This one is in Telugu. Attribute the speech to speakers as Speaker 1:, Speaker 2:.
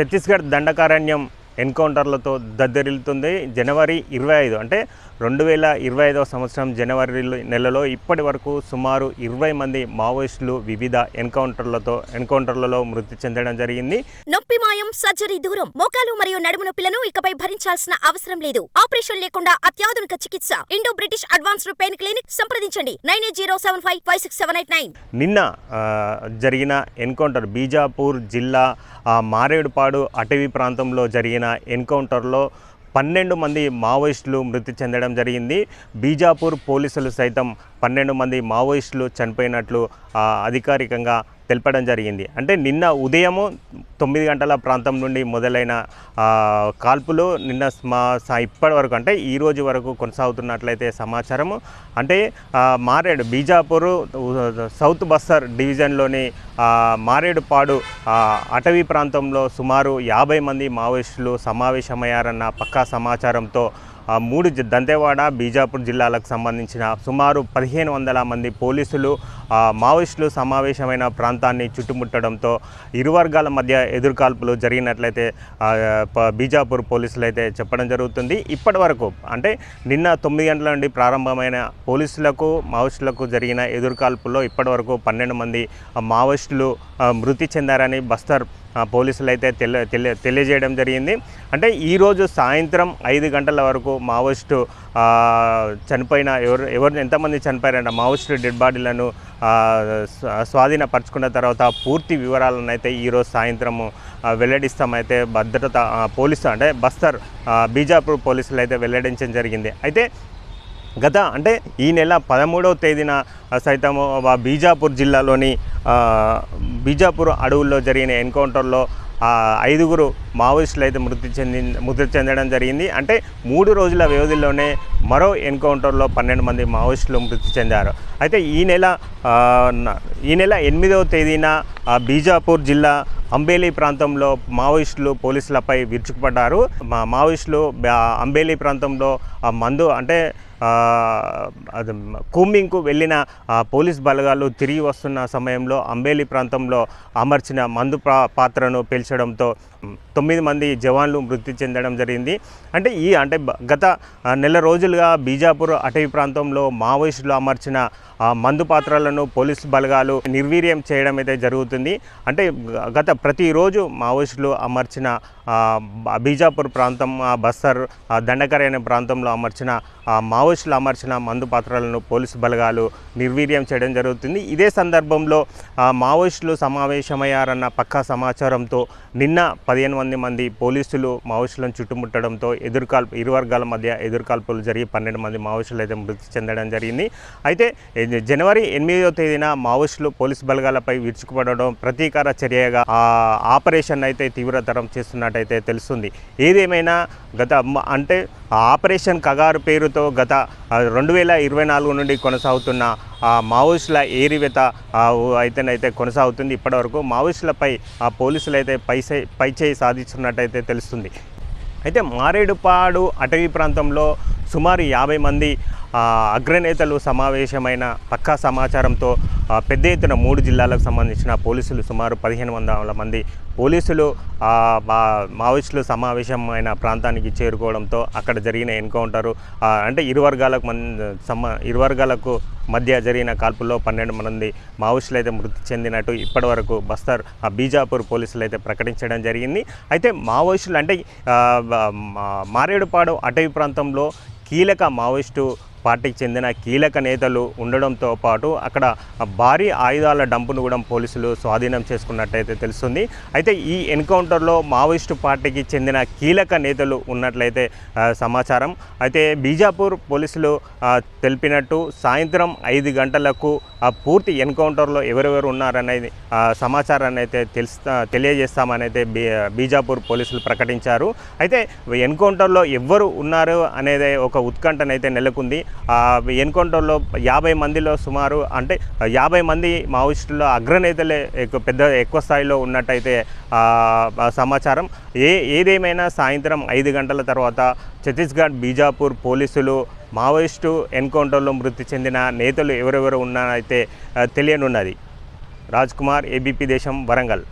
Speaker 1: ఛత్తీస్గఢ్ దండకారణ్యం ఎన్కౌంటర్లతో దద్దరిల్లుతుంది. జనవరి ఇరవై ఐదు అంటే రెండు వేల ఇరవై ఐదవ సంవత్సరం జనవరి నెలలో ఇప్పటి వరకు సుమారు ఇరవై మంది మావోయిస్టులు వివిధ ఎన్కౌంటర్లతో ఎన్కౌంటర్లలో మృతి చెందడం జరిగింది.
Speaker 2: నొప్పి మాయం సర్జరీ దూరం మోకాలు మరియు నడుము నొప్పులను ఇకపై భరించాల్సిన అవసరం లేదు. ఆపరేషన్ లేకుండా అత్యాధునిక చికిత్స. Indo British advanced pain clinic సంప్రదించండి. Nine eight zero seven five five six seven eight nine.
Speaker 1: నిన్న జరిగిన ఎన్కౌంటర్ బీజాపూర్ జిల్లా మారేడుపాడు అటవీ ప్రాంతంలో జరిగిన ఎన్కౌంటర్లో పన్నెండు మంది మావోయిస్టులు మృతి చెందడం జరిగింది. బీజాపూర్ పోలీసులు సైతం పన్నెండు మంది మావోయిస్టులు చనిపోయినట్లు అధికారికంగా తెలపడం జరిగింది. అంటే నిన్న ఉదయము తొమ్మిది గంటల ప్రాంతం నుండి మొదలైన కాల్పులు నిన్న మా ఇప్పటి వరకు అంటే ఈ రోజు వరకు కొనసాగుతున్నట్లయితే సమాచారము. అంటే మారేడు బీజాపూర్ సౌత్ బస్తర్ డివిజన్లోని మారేడుపాడు అటవీ ప్రాంతంలో సుమారు యాభై మంది మావోయిస్టులు సమావేశమయ్యారన్న పక్కా సమాచారంతో ఆ మూడు దంతేవాడ బీజాపూర్ జిల్లాలకు సంబంధించిన సుమారు పదిహేను వందల మంది పోలీసులు మావోయిస్టులు సమావేశమైన ప్రాంతాన్ని చుట్టుముట్టడంతో ఇరు వర్గాల మధ్య ఎదురుకాల్పులు జరిగినట్లయితే ప- బీజాపూర్ పోలీసులు అయితే చెప్పడం జరుగుతుంది. ఇప్పటి వరకు అంటే నిన్న తొమ్మిది గంటల నుండి ప్రారంభమైన పోలీసులకు మావోయిస్టులకు జరిగిన ఎదురుకాల్పుల్లో ఇప్పటి వరకు పన్నెండు మంది మావోయిస్టులు మృతి చెందారని బస్తర్ పోలీసులు అయితే తెల్ల తెలి తెలియజేయడం జరిగింది. అంటే ఈరోజు సాయంత్రం ఐదు గంటల వరకు మావోయిస్టు చనిపోయిన ఎవరు ఎవరు ఎంతమంది చనిపోయారంట? మావోయిస్టు డెడ్ బాడీలను స్వాధీనపరచుకున్న తర్వాత పూర్తి వివరాలను అయితే ఈరోజు సాయంత్రము వెల్లడిస్తామైతే భద్రత పోలీసు అంటే బస్తర్ బీజాపూర్ పోలీసులు అయితే వెల్లడించడం జరిగింది. అయితే గత అంటే ఈ నెల పదమూడవ తేదీన సైతము బీజాపూర్ జిల్లాలోని బీజాపూర్ అడవుల్లో జరిగిన ఎన్కౌంటర్లో ఐదుగురు మావోయిస్టులు అయితే మృతి చెంది మృతి చెందడం జరిగింది. అంటే మూడు రోజుల వ్యవధిలోనే మరో ఎన్కౌంటర్లో పన్నెండు మంది మావోయిస్టులు మృతి చెందారు. అయితే ఈ నెల ఈ నెల ఎనిమిదవ తేదీన బీజాపూర్ జిల్లా అంబేలి ప్రాంతంలో మావోయిస్టులు పోలీసులపై విరుచుకుపడ్డారు. మా మావోయిస్టులు అంబేలి ప్రాంతంలో మందు అంటే అది కూంబింగ్కు వెళ్ళిన పోలీస్ బలగాలు తిరిగి వస్తున్న సమయంలో అంబేలి ప్రాంతంలో అమర్చిన మందు పాత్రను పేల్చడంతో తొమ్మిది మంది జవాన్లు మృతి చెందడం జరిగింది. అంటే ఈ అంటే గత నెల రోజులుగా బీజాపూర్ అటవీ ప్రాంతంలో మావోయిస్టులు అమర్చిన మందు పాత్రలను పోలీసు బలగాలు నిర్వీర్యం చేయడం అయితే జరుగుతుంది. అంటే గత ప్రతిరోజు మావోయిస్టులు అమర్చిన బీజాపూర్ ప్రాంతం ఆ, బస్తర్ దండకర అనే ప్రాంతంలో అమర్చిన మావోయిస్టులు అమర్చిన మందు పాత్రలను పోలీసు బలగాలు నిర్వీర్యం చేయడం జరుగుతుంది. ఇదే సందర్భంలో మావోయిస్టులు సమావేశమయ్యారన్న పక్కా సమాచారంతో నిన్న పదిహేను మంది మంది పోలీసులు మావోయిస్టులను చుట్టుముట్టడంతో ఎదుర్కాల్పు ఇరు వర్గాల మధ్య ఎదుర్కాల్పులు జరిగి పన్నెండు మంది మావోయిస్టులు అయితే మృతి చెందడం జరిగింది. అయితే జనవరి ఎనిమిదో తేదీన మావోయిస్టులు పోలీసు బలగాలపై విరుచుకుపడడం ప్రతీకార చర్యగా ఆపరేషన్ అయితే తీవ్రతరం చేస్తున్నట్టయితే తెలుస్తుంది. ఏదేమైనా గత అంటే ఆపరేషన్ కగారు పేరుతో గత రెండు వేల ఇరవై నాలుగు నుండి కొనసాగుతున్న ఆ మావోయిస్టుల ఏరివేత అయితేనైతే కొనసాగుతుంది. ఇప్పటివరకు మావోయిస్టులపై ఆ పోలీసులు అయితే పైసే పైచేయి సాధిస్తున్నట్టయితే తెలుస్తుంది. అయితే మారేడుపాడు అటవీ ప్రాంతంలో సుమారు యాభై మంది అగ్రనేతలు సమావేశమైన పక్కా సమాచారంతో పెద్ద ఎత్తున మూడు జిల్లాలకు సంబంధించిన పోలీసులు సుమారు పదిహేను వందల మంది పోలీసులు మా- మావోయిస్టులు సమావేశమైన ప్రాంతానికి చేరుకోవడంతో అక్కడ జరిగిన ఎన్కౌంటరు అంటే ఇరు వర్గాలకు సమ ఇరు వర్గాలకు మధ్య జరిగిన కాల్పుల్లో పన్నెండు మంది మావోయిస్టులు అయితే మృతి చెందినట్టు ఇప్పటివరకు బస్తర్ ఆ బీజాపూర్ పోలీసులు అయితే ప్రకటించడం జరిగింది. అయితే మావోయిస్టులు అంటే మారేడుపాడు అటవీ ప్రాంతంలో కీలక మావోయిస్టు పార్టీకి చెందిన కీలక నేతలు ఉండడంతో పాటు అక్కడ భారీ ఆయుధాల డంపును కూడా పోలీసులు స్వాధీనం చేసుకున్నట్టయితే తెలుస్తుంది. అయితే ఈ ఎన్కౌంటర్లో మావోయిస్టు పార్టీకి చెందిన కీలక నేతలు ఉన్నట్లయితే సమాచారం. అయితే బీజాపూర్ పోలీసులు తెలిపినట్టు సాయంత్రం ఐదు గంటలకు పూర్తి ఎన్కౌంటర్లో ఎవరెవరు ఉన్నారనేది సమాచారాన్ని అయితే తెలుస్తా తెలియజేస్తామని అయితే బీ బీజాపూర్ పోలీసులు ప్రకటించారు. అయితే ఎన్కౌంటర్లో ఎవ్వరు ఉన్నారు అనేది ఒక ఉత్కంఠనైతే నెలకొంది. ఎన్కౌంటర్లో యాభై మందిలో సుమారు అంటే యాభై మంది మావోయిస్టుల్లో అగ్రనేతలే ఎక్కువ పెద్ద ఎక్కువ స్థాయిలో ఉన్నట్టయితే సమాచారం. ఏ ఏదేమైనా సాయంత్రం ఐదు గంటల తర్వాత ఛత్తీస్గఢ్ బీజాపూర్ పోలీసులు మావోయిస్టు ఎన్కౌంటర్లో మృతి చెందిన నేతలు ఎవరెవరు ఉన్నారైతే తెలియనున్నది. రాజ్ కుమార్ ఏబీపీ దేశం వరంగల్.